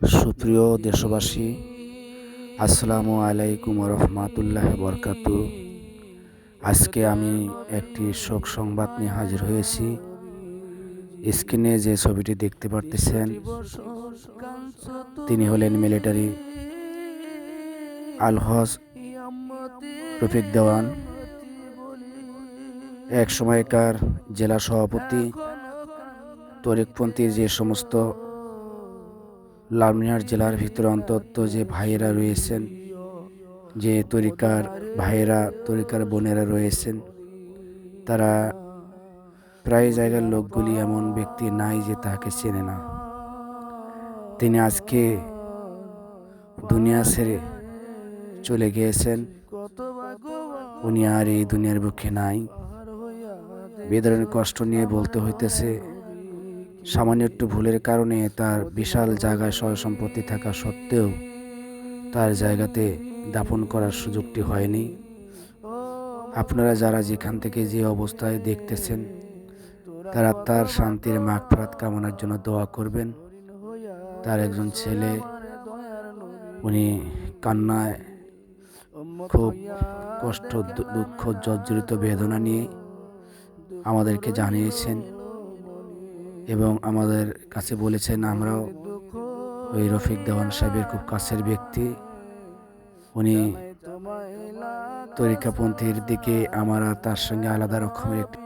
সুপ্রিয় দেশবাসী, আসসালামু আলাইকুম রহমাতুল্লাহ বরকাত। আজকে আমি একটি শোক সংবাদ নিয়ে হাজির হয়েছি। স্ক্রিনে যে ছবিটি দেখতে পারতেছেন, তিনি হলেন মিলিটারি আলহজ রফিক দেওয়ান, এক সময়কার জেলা সভাপতি, তরিকপন্থী যে সমস্ত লালমিনার জেলার ভিতরে অন্তত যে ভাইয়েরা রয়েছেন, যে তরিকার ভাইয়েরা, তরিকার বোনেরা রয়েছেন, তারা প্রায় জায়গার লোকগুলি এমন ব্যক্তি নাই যে তাকে চেনে না। তিনি আজকে দুনিয়া ছেড়ে চলে গিয়েছেন। উনি আর এই দুনিয়ার বুকে নাই। বেদনের কষ্ট নিয়ে বলতে হইতেছে সামান্য একটু ভুলের কারণে তার বিশাল জায়গায় সয় সম্পত্তি থাকা সত্ত্বেও তার জায়গাতে দাফন করার সুযোগটি হয়নি। আপনারা যারা যেখান থেকে যে অবস্থায় দেখতেছেন, তারা তার শান্তির মাগফরাত কামনার জন্য দোয়া করবেন। তার একজন ছেলে, উনি কান্নায় খুব কষ্ট দুঃখ, জর্জরিত বেদনা নিয়ে আমাদেরকে জানিয়েছেন। এবং আমাদের কাছে বলেছেন, আমরাও ওই রফিক দেওয়ান সাহেবের খুব কাছের ব্যক্তি। উনি তরিকাপন্থীর দিকে আমার তার সঙ্গে আলাদা রকমের একটি